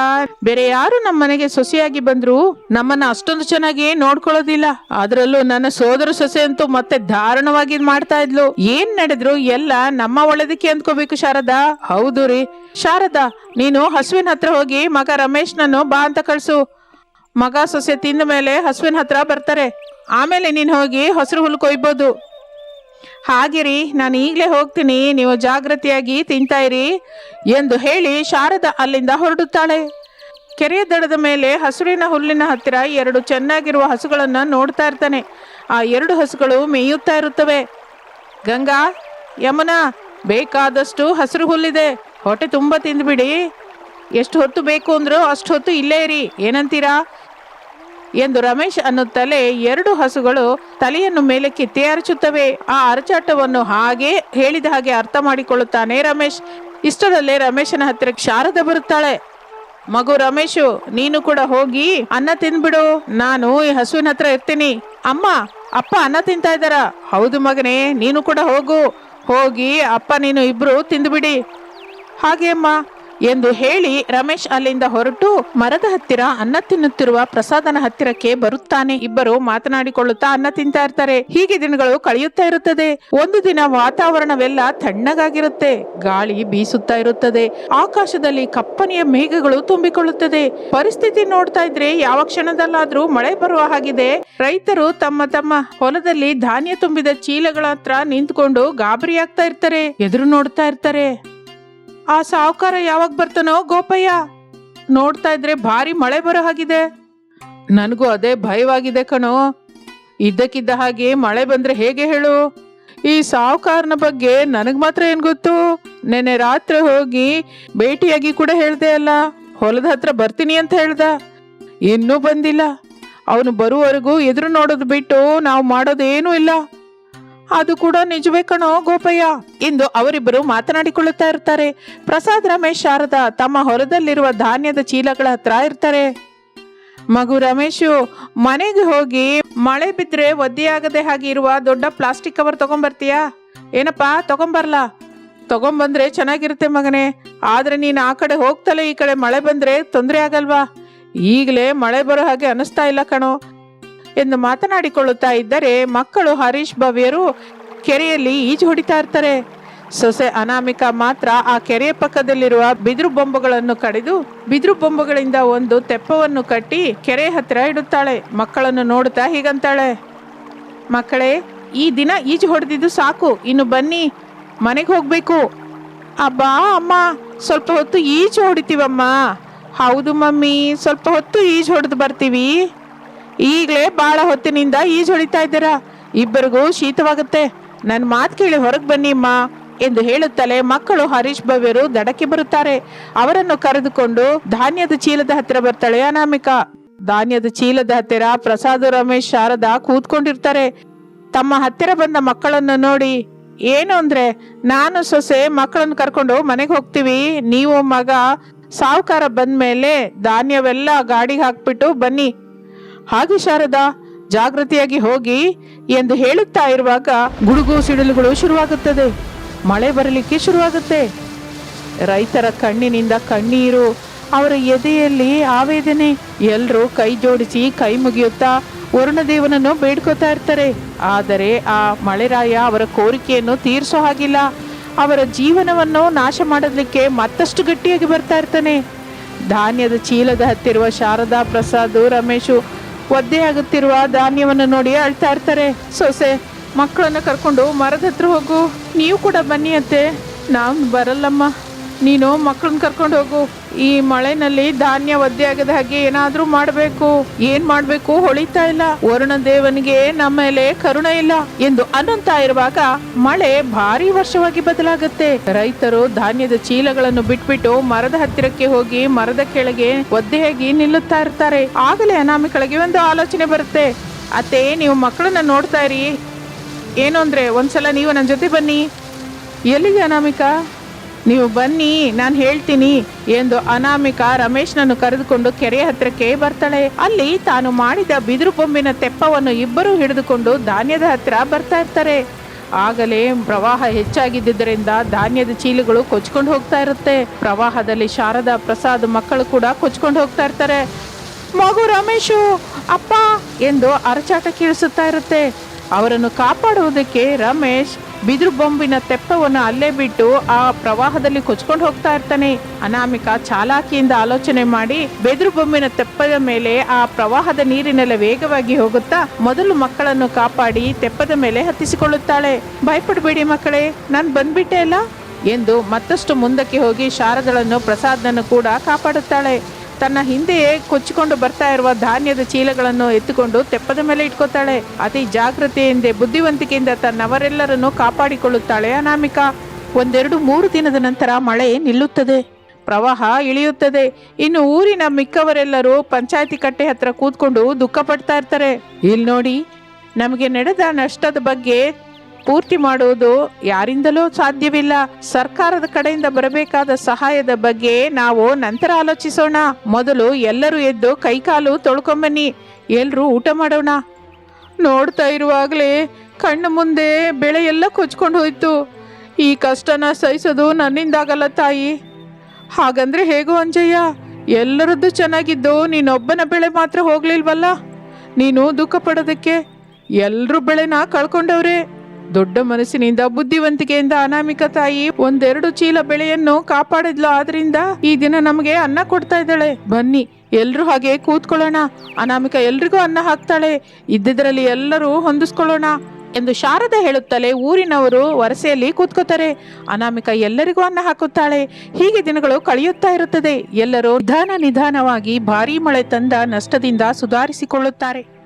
ಬೇರೆ ಯಾರು ನಮ್ಮ ಮನೆಗೆ ಸೊಸೆಯಾಗಿ ಬಂದ್ರು ನಮ್ಮನ್ನ ಅಷ್ಟೊಂದು ಚೆನ್ನಾಗಿ ನೋಡ್ಕೊಳ್ಳೋದಿಲ್ಲ. ಅದರಲ್ಲೂ ನನ್ನ ಸೋದರ ಸೊಸೆ ಅಂತೂ ಮತ್ತೆ ದಾರುಣವಾಗಿ ಮಾಡ್ತಾ ಇದ್ಲು. ಏನ್ ನಡೆದ್ರು ಎಲ್ಲ ನಮ್ಮ ಒಳ್ಳೆದಕ್ಕೆ ಅಂದ್ಕೋಬೇಕು ಶಾರದಾ. ಹೌದು ರೀ. ಶಾರದಾ, ನೀನು ಹಸುವಿನ ಹತ್ರ ಹೋಗಿ ಮಗ ರಮೇಶ್ನನ್ನು ಬಾ ಅಂತ ಕಳ್ಸು. ಮಗ ಸೊಸೆ ತಿಂದ ಮೇಲೆ ಹಸುವಿನ ಹತ್ರ ಬರ್ತಾರೆ. ಆಮೇಲೆ ನೀನು ಹೋಗಿ ಹಸಿರು ಹುಲ್ಲು ಕೊಯ್ಬೋದು. ಹಾಗೆ ರೀ ನಾನು ಈಗಲೇ ಹೋಗ್ತೀನಿ, ನೀವು ಜಾಗೃತಿಯಾಗಿ ಇರಿ ಎಂದು ಹೇಳಿ ಶಾರದ ಅಲ್ಲಿಂದ ಹೊರಡುತ್ತಾಳೆ. ಕೆರೆಯ ದಡದ ಮೇಲೆ ಹಸುರಿನ ಹುಲ್ಲಿನ ಹತ್ತಿರ ಎರಡು ಚೆನ್ನಾಗಿರುವ ಹಸುಗಳನ್ನು ನೋಡ್ತಾ ಇರ್ತಾನೆ. ಆ ಎರಡು ಹಸುಗಳು ಮೇಯುತ್ತಾ ಇರುತ್ತವೆ. ಗಂಗಾ, ಯಮುನಾ, ಬೇಕಾದಷ್ಟು ಹಸಿರು ಹುಲ್ಲಿದೆ. ಹೊಟ್ಟೆ ತುಂಬ ತಿಂದ್ಬಿಡಿ. ಎಷ್ಟು ಹೊತ್ತು ಬೇಕು ಅಂದರೂ ಅಷ್ಟು ಹೊತ್ತು ಇಲ್ಲೇ ಇರಿ. ಏನಂತೀರಾ? ಎಂದು ರಮೇಶ್ ಅನ್ನುತ್ತಲೇ ಎರಡು ಹಸುಗಳು ತಲೆಯನ್ನು ಮೇಲಕ್ಕೆತ್ತಿ ಅರಚುತ್ತವೆ ಆ ಅರಚಾಟವನ್ನು ಹಾಗೆ ಹೇಳಿದ ಹಾಗೆ ಅರ್ಥ ಮಾಡಿಕೊಳ್ಳುತ್ತಾನೆ ರಮೇಶ್. ಇಷ್ಟರಲ್ಲೇ ರಮೇಶನ ಹತ್ತಿರ ಶಾರದ ಬರುತ್ತಾಳೆ. ಮಗು ರಮೇಶು, ನೀನು ಕೂಡ ಹೋಗಿ ಅನ್ನ ತಿನ್ಬಿಡು. ನಾನು ಈ ಹಸುವಿನ ಹತ್ರ ಇರ್ತೀನಿ. ಅಮ್ಮ, ಅಪ್ಪ ಅನ್ನ ತಿಂತಾ ಇದ್ದಾರ. ಹೌದು ಮಗನೇ, ನೀನು ಕೂಡ ಹೋಗು. ಹೋಗಿ ಅಪ್ಪ, ನೀನು ಇಬ್ರು ತಿಂದ್ಬಿಡಿ. ಹಾಗೆ ಅಮ್ಮ. ಎಂದು ಹೇಳಿ ರಮೇಶ್ ಅಲ್ಲಿಂದ ಹೊರಟು ಮರದ ಹತ್ತಿರ ಅನ್ನ ತಿನ್ನುತ್ತಿರುವ ಪ್ರಸಾದನ ಹತ್ತಿರಕ್ಕೆ ಬರುತ್ತಾನೆ. ಇಬ್ಬರು ಮಾತನಾಡಿಕೊಳ್ಳುತ್ತಾ ಅನ್ನ ತಿಂತಾ ಇರ್ತಾರೆ. ಹೀಗೆ ದಿನಗಳು ಕಳೆಯುತ್ತಾ ಇರುತ್ತದೆ. ಒಂದು ದಿನ ವಾತಾವರಣವೆಲ್ಲ ತಣ್ಣಗಾಗಿರುತ್ತೆ. ಗಾಳಿ ಬೀಸುತ್ತಾ ಇರುತ್ತದೆ. ಆಕಾಶದಲ್ಲಿ ಕಪ್ಪನೆಯ ಮೇಘಗಳು ತುಂಬಿಕೊಳ್ಳುತ್ತದೆ. ಪರಿಸ್ಥಿತಿ ನೋಡ್ತಾ ಇದ್ರೆ ಯಾವ ಕ್ಷಣದಲ್ಲಾದ್ರೂ ಮಳೆ ಬರುವ ಹಾಗಿದೆ. ರೈತರು ತಮ್ಮ ತಮ್ಮ ಹೊಲದಲ್ಲಿ ಧಾನ್ಯ ತುಂಬಿದ ಚೀಲಗಳ ಹತ್ರ ನಿಂತ್ಕೊಂಡು ಗಾಬರಿ ಆಗ್ತಾ ಇರ್ತಾರೆ. ಎದುರು ನೋಡ್ತಾ ಇರ್ತಾರೆ. ಆ ಸಾವುಕಾರ ಯಾವಾಗ ಬರ್ತಾನೋ ಗೋಪಯ್ಯ. ನೋಡ್ತಾ ಇದ್ರೆ ಭಾರಿ ಮಳೆ ಬರೋ ಹಾಗಿದೆ. ನನಗೂ ಅದೇ ಭಯವಾಗಿದೆ ಕಣೋ. ಇದ್ದಕ್ಕಿದ್ದ ಹಾಗೆ ಮಳೆ ಬಂದ್ರೆ ಹೇಗೆ ಹೇಳು? ಈ ಸಾವುಕಾರನ ಬಗ್ಗೆ ನನಗ್ ಮಾತ್ರ ಏನ್ ಗೊತ್ತು? ನೆನ್ನೆ ರಾತ್ರಿ ಹೋಗಿ ಭೇಟಿಯಾಗಿ ಕೂಡ ಹೇಳ್ದೆ ಅಲ್ಲ, ಹೊಲದ ಹತ್ರ ಬರ್ತೀನಿ ಅಂತ ಹೇಳ್ದ. ಇನ್ನೂ ಬಂದಿಲ್ಲ. ಅವನು ಬರುವವರೆಗೂ ಎದುರು ನೋಡೋದು ಬಿಟ್ಟು ನಾವು ಮಾಡೋದೇನೂ ಇಲ್ಲ. ಅದು ಕೂಡ ನಿಜವೇ ಕಣೋ ಗೋಪಯ್ಯ. ಎಂದು ಅವರಿಬ್ಬರು ಮಾತನಾಡಿಕೊಳ್ಳುತ್ತಾ ಇರ್ತಾರೆ. ಪ್ರಸಾದ್ ರಮೇಶ್, ಶಾರದಾ ತಮ್ಮ ಹೊಲದಲ್ಲಿರುವ ಧಾನ್ಯದ ಚೀಲಗಳ ಹತ್ರ ಇರ್ತಾರೆ. ಮಗು ರಮೇಶು, ಮನೆಗೆ ಹೋಗಿ ಮಳೆ ಬಿದ್ರೆ ಒದ್ದೆಯಾಗದೆ ಹಾಗೆ ಇರುವ ದೊಡ್ಡ ಪ್ಲಾಸ್ಟಿಕ್ ಕವರ್ ತಗೊಂಬರ್ತೀಯಾ? ಏನಪ್ಪ, ತಗೊಂಬರ್ಲ? ತಗೊಂಬಂದ್ರೆ ಚೆನ್ನಾಗಿರುತ್ತೆ ಮಗನೇ. ಆದ್ರೆ ನೀನು ಆ ಕಡೆ ಹೋಗ್ತಲೇ ಈ ಕಡೆ ಮಳೆ ಬಂದ್ರೆ ತೊಂದರೆ ಆಗಲ್ವಾ? ಈಗಲೇ ಮಳೆ ಬರೋ ಹಾಗೆ ಅನಿಸ್ತಾ ಇಲ್ಲ ಕಣೋ. ಎಂದು ಮಾತನಾಡಿಕೊಳ್ಳುತ್ತಾ ಇದ್ದರೆ ಮಕ್ಕಳು ಹರೀಶ್ ಭವ್ಯರು ಕೆರೆಯಲ್ಲಿ ಈಜು ಹೊಡಿತಾ ಇರ್ತಾರೆ. ಸೊಸೆ ಅನಾಮಿಕಾ ಮಾತ್ರ ಆ ಕೆರೆಯ ಪಕ್ಕದಲ್ಲಿರುವ ಬಿದಿರು ಬೊಂಬುಗಳನ್ನು ಕಡಿದು ಬಿದಿರು ಬೊಂಬುಗಳಿಂದ ಒಂದು ತೆಪ್ಪವನ್ನು ಕಟ್ಟಿ ಕೆರೆ ಹತ್ತಿರ ಇಡುತ್ತಾಳೆ. ಮಕ್ಕಳನ್ನು ನೋಡುತ್ತಾ ಹೀಗಂತಾಳೆ, ಮಕ್ಕಳೇ, ಈ ದಿನ ಈಜು ಹೊಡೆದಿದ್ದು ಸಾಕು. ಇನ್ನು ಬನ್ನಿ, ಮನೆಗೆ ಹೋಗ್ಬೇಕು. ಅಬ್ಬಾ, ಅಮ್ಮ, ಸ್ವಲ್ಪ ಹೊತ್ತು ಈಜು ಹೊಡಿತೀವಮ್ಮ. ಹೌದು ಮಮ್ಮಿ, ಸ್ವಲ್ಪ ಹೊತ್ತು ಈಜು ಹೊಡೆದು ಬರ್ತೀವಿ. ಈಗಲೇ ಭಾಳ ಹೊತ್ತಿನಿಂದ ಈಜು ಹೊಡಿತಾ ಇದ್ದೀರಾ? ಇಬ್ಬರಿಗೂ ಶೀತವಾಗುತ್ತೆ. ನನ್ನ ಮಾತು ಕೇಳಿ ಹೊರಗೆ ಬನ್ನಿ, ಅಮ್ಮ ಎಂದು ಹೇಳುತ್ತಲೇ ಮಕ್ಕಳು ಹರೀಶ್ ಭವ್ಯರು ದಡಕ್ಕೆ ಬರುತ್ತಾರೆ. ಅವರನ್ನು ಕರೆದುಕೊಂಡು ಧಾನ್ಯದ ಚೀಲದ ಹತ್ತಿರ ಬರ್ತಾಳೆ ಅನಾಮಿಕಾ. ಧಾನ್ಯದ ಚೀಲದ ಹತ್ತಿರ ಪ್ರಸಾದ್, ರಮೇಶ್, ಶಾರದಾ ಕೂತ್ಕೊಂಡಿರ್ತಾರೆ. ತಮ್ಮ ಹತ್ತಿರ ಬಂದ ಮಕ್ಕಳನ್ನು ನೋಡಿ, ಏನು ಅಂದ್ರೆ, ನಾನು ಸೊಸೆ, ಮಕ್ಕಳನ್ನು ಕರ್ಕೊಂಡು ಮನೆಗೆ ಹೋಗ್ತೀವಿ. ನೀವು ಮಗ, ಸಾವುಕಾರ ಬಂದ್ಮೇಲೆ ಧಾನ್ಯವೆಲ್ಲ ಗಾಡಿಗೆ ಹಾಕ್ಬಿಟ್ಟು ಬನ್ನಿ. ಹಾಗೆ ಶಾರದಾ ಜಾಗೃತಿಯಾಗಿ ಹೋಗಿ ಎಂದು ಹೇಳುತ್ತಾ ಇರುವಾಗ ಗುಡುಗು ಸಿಡಿಲುಗಳು ಶುರುವಾಗುತ್ತದೆ. ಮಳೆ ಬರಲಿಕ್ಕೆ ಶುರುವಾಗುತ್ತೆ. ರೈತರ ಕಣ್ಣಿನಿಂದ ಕಣ್ಣೀರು ಅವರ ಎದೆಯಲ್ಲಿ ಆವೇದನೆ. ಎಲ್ಲರೂ ಕೈ ಜೋಡಿಸಿ ಕೈ ಮುಗಿಯುತ್ತಾ ವರುಣದೇವನನ್ನು ಬೇಡ್ಕೋತಾ ಇರ್ತಾರೆ. ಆದರೆ ಆ ಮಳೆರಾಯ ಅವರ ಕೋರಿಕೆಯನ್ನು ತೀರಿಸೋ ಹಾಗಿಲ್ಲ. ಅವರ ಜೀವನವನ್ನು ನಾಶ ಮಾಡಲಿಕ್ಕೆ ಮತ್ತಷ್ಟು ಗಟ್ಟಿಯಾಗಿ ಬರ್ತಾ ಇರ್ತಾನೆ. ಧಾನ್ಯದ ಚೀಲದ ಹತ್ತಿರುವ ಶಾರದಾ ಪ್ರಸಾದ್, ರಮೇಶು ಒದ್ದೆಯಾಗುತ್ತಿರುವ ಧಾನ್ಯವನ್ನು ನೋಡಿ ಅಳ್ತಾ ಇರ್ತಾರೆ. ಸೊಸೆ, ಮಕ್ಕಳನ್ನು ಕರ್ಕೊಂಡು ಮರದ ಹತ್ರ ಹೋಗು. ನೀವು ಕೂಡ ಬನ್ನಿ ಅತ್ತೆ. ನಾನು ಬರಲ್ಲಮ್ಮ. ನೀನು ಮಕ್ಕಳನ್ನ ಕರ್ಕೊಂಡು ಹೋಗು. ಈ ಮಳೆನಲ್ಲಿ ಧಾನ್ಯ ಒದ್ದೆ ಆಗದ ಹಾಗೆ ಏನಾದ್ರೂ ಮಾಡಬೇಕು. ಏನ್ ಮಾಡ್ಬೇಕು ಹೊಳಿತಾ ಇಲ್ಲ. ವರುಣ ದೇವನಿಗೆ ನಮ್ಮ ಮೇಲೆ ಕರುಣೆ ಇಲ್ಲ ಎಂದು ಅನ್ನುತ್ತಾ ಇರುವಾಗ ಮಳೆ ಭಾರಿ ವರ್ಷವಾಗಿ ಬದಲಾಗುತ್ತೆ. ರೈತರು ಧಾನ್ಯದ ಚೀಲಗಳನ್ನು ಬಿಟ್ಬಿಟ್ಟು ಮರದ ಹತ್ತಿರಕ್ಕೆ ಹೋಗಿ ಮರದ ಕೆಳಗೆ ಒದ್ದೆಯಾಗಿ ನಿಲ್ಲುತ್ತಾ ಇರ್ತಾರೆ. ಆಗಲೇ ಅನಾಮಿಕಳಿಗೆ ಒಂದು ಆಲೋಚನೆ ಬರುತ್ತೆ. ಅತ್ತೆ, ನೀವು ಮಕ್ಕಳನ್ನ ನೋಡ್ತಾ ಇರಿ. ಏನು ಅಂದ್ರೆ, ಒಂದ್ಸಲ ನೀವು ನನ್ನ ಜೊತೆ ಬನ್ನಿ. ಎಲ್ಲಿಗೆ ಅನಾಮಿಕಾ? ನೀವು ಬನ್ನಿ, ನಾನು ಹೇಳ್ತೀನಿ. ಎಂದು ಅನಾಮಿಕ ರಮೇಶ್ನನ್ನು ಕರೆದುಕೊಂಡು ಕೆರೆ ಹತ್ತಿರಕ್ಕೆ ಬರ್ತಾಳೆ. ಅಲ್ಲಿ ತಾನು ಮಾಡಿದ ಬಿದಿರು ಬೊಂಬಿನ ತೆಪ್ಪವನ್ನು ಇಬ್ಬರೂ ಹಿಡಿದುಕೊಂಡು ಧಾನ್ಯದ ಹತ್ತಿರ ಬರ್ತಾ ಇರ್ತಾರೆ. ಆಗಲೇ ಪ್ರವಾಹ ಹೆಚ್ಚಾಗಿದ್ದರಿಂದ ಧಾನ್ಯದ ಚೀಲಗಳು ಕೊಚ್ಕೊಂಡು ಹೋಗ್ತಾ ಇರುತ್ತೆ. ಪ್ರವಾಹದಲ್ಲಿ ಶಾರದಾ ಪ್ರಸಾದ್ ಮಕ್ಕಳು ಕೂಡ ಕೊಚ್ಕೊಂಡು ಹೋಗ್ತಾ ಇರ್ತಾರೆ. ಮಗು ರಮೇಶು, ಅಪ್ಪ ಎಂದು ಅರಚಾಟ ಕೇಳಿಸುತ್ತಾ ಇರುತ್ತೆ. ಅವರನ್ನು ಕಾಪಾಡುವುದಕ್ಕೆ ರಮೇಶ್ ಬಿದಿರು ಬೊಂಬಿನ ತೆಪ್ಪವನ್ನು ಅಲ್ಲೇ ಬಿಟ್ಟು ಆ ಪ್ರವಾಹದಲ್ಲಿ ಕೊಚ್ಕೊಂಡು ಹೋಗ್ತಾ ಇರ್ತಾನೆ. ಅನಾಮಿಕ ಚಾಲಾಕಿಯಿಂದ ಆಲೋಚನೆ ಮಾಡಿ ಬೆದರು ಬೊಂಬಿನ ತೆಪ್ಪದ ಮೇಲೆ ಆ ಪ್ರವಾಹದ ನೀರಿನೆಲ್ಲ ವೇಗವಾಗಿ ಹೋಗುತ್ತಾ ಮೊದಲು ಮಕ್ಕಳನ್ನು ಕಾಪಾಡಿ ತೆಪ್ಪದ ಮೇಲೆ ಹತ್ತಿಸಿಕೊಳ್ಳುತ್ತಾಳೆ. ಭಯಪಡಬೇಡಿ ಮಕ್ಕಳೇ, ನಾನು ಬಂದ್ಬಿಟ್ಟೆ ಅಲ್ಲ? ಎಂದು ಮತ್ತಷ್ಟು ಮುಂದಕ್ಕೆ ಹೋಗಿ ಶಾರದಳನ್ನು ಪ್ರಸಾದ್ನನ್ನು ಕೂಡ ಕಾಪಾಡುತ್ತಾಳೆ. ತನ್ನ ಹಿಂದೆಯೇ ಕೊಚ್ಚಿಕೊಂಡು ಬರ್ತಾ ಇರುವ ಧಾನ್ಯದ ಚೀಲಗಳನ್ನು ಎತ್ತುಕೊಂಡು ತೆಪ್ಪದ ಮೇಲೆ ಇಟ್ಕೋತಾಳೆ. ಅತಿ ಜಾಗ್ರತೆಯಿಂದ ಬುದ್ಧಿವಂತಿಕೆಯಿಂದ ತನ್ನವರೆಲ್ಲರನ್ನು ಕಾಪಾಡಿಕೊಳ್ಳುತ್ತಾಳೆ ಅನಾಮಿಕ. ಒಂದೆರಡು ಮೂರು ದಿನದ ನಂತರ ಮಳೆ ನಿಲ್ಲುತ್ತದೆ. ಪ್ರವಾಹ ಇಳಿಯುತ್ತದೆ. ಇನ್ನು ಊರಿನ ಮಿಕ್ಕವರೆಲ್ಲರೂ ಪಂಚಾಯತಿ ಕಟ್ಟೆ ಹತ್ರ ಕೂತ್ಕೊಂಡು ದುಃಖ ಪಡ್ತಾ ಇರ್ತಾರೆ. ಇಲ್ಲಿ ನೋಡಿ ನಮಗೆ ನಡೆದ ನಷ್ಟದ ಬಗ್ಗೆ ಪೂರ್ತಿ ಮಾಡುವುದು ಯಾರಿಂದಲೂ ಸಾಧ್ಯವಿಲ್ಲ. ಸರ್ಕಾರದ ಕಡೆಯಿಂದ ಬರಬೇಕಾದ ಸಹಾಯದ ಬಗ್ಗೆ ನಾವು ನಂತರ ಆಲೋಚಿಸೋಣ. ಮೊದಲು ಎಲ್ಲರೂ ಎದ್ದು ಕೈಕಾಲು ತೊಳ್ಕೊಂಬನ್ನಿ. ಎಲ್ಲರೂ ಊಟ ಮಾಡೋಣ. ನೋಡ್ತಾ ಇರುವಾಗಲೇ ಕಣ್ಣು ಮುಂದೆ ಬೆಳೆ ಎಲ್ಲ ಕೊಚ್ಕೊಂಡು ಹೋಯ್ತು. ಈ ಕಷ್ಟನ ಸಹಿಸೋದು ನನ್ನಿಂದಾಗಲ್ಲ ತಾಯಿ. ಹಾಗಂದ್ರೆ ಹೇಗೋ ಅಂಜಯ್ಯ, ಎಲ್ಲರದ್ದು ಚೆನ್ನಾಗಿದ್ದು ನೀನೊಬ್ಬನ ಬೆಳೆ ಮಾತ್ರ ಹೋಗ್ಲಿಲ್ವಲ್ಲ? ನೀನು ದುಃಖ ಪಡೋದಕ್ಕೆ ಎಲ್ಲರೂ ಬೆಳೆನ ಕಳ್ಕೊಂಡವ್ರೆ. ದೊಡ್ಡ ಮನಸ್ಸಿನಿಂದ, ಬುದ್ಧಿವಂತಿಕೆಯಿಂದ ಅನಾಮಿಕ ತಾಯಿ ಒಂದೆರಡು ಚೀಲ ಬೆಳೆಯನ್ನು ಕಾಪಾಡಿದ್ಲು. ಆದ್ರಿಂದ ಈ ದಿನ ನಮಗೆ ಅನ್ನ ಕೊಡ್ತಾ ಇದ್ದಾಳೆ. ಬನ್ನಿ, ಎಲ್ರು ಹಾಗೆ ಕೂತ್ಕೊಳ್ಳೋಣ. ಅನಾಮಿಕ ಎಲ್ರಿಗೂ ಅನ್ನ ಹಾಕ್ತಾಳೆ. ಇದ್ದಿದ್ರಲ್ಲಿ ಎಲ್ಲರೂ ಹೊಂದಿಸ್ಕೊಳ್ಳೋಣ ಎಂದು ಶಾರದ ಹೇಳುತ್ತಲೇ ಊರಿನವರು ವರಸೆಯಲ್ಲಿ ಕೂತ್ಕೋತಾರೆ. ಅನಾಮಿಕ ಎಲ್ಲರಿಗೂ ಅನ್ನ ಹಾಕುತ್ತಾಳೆ. ಹೀಗೆ ದಿನಗಳು ಕಳೆಯುತ್ತಾ ಇರುತ್ತದೆ. ಎಲ್ಲರೂ ನಿಧಾನ ನಿಧಾನವಾಗಿ ಭಾರೀ ಮಳೆ ತಂದ ನಷ್ಟದಿಂದ ಸುಧಾರಿಸಿಕೊಳ್ಳುತ್ತಾರೆ.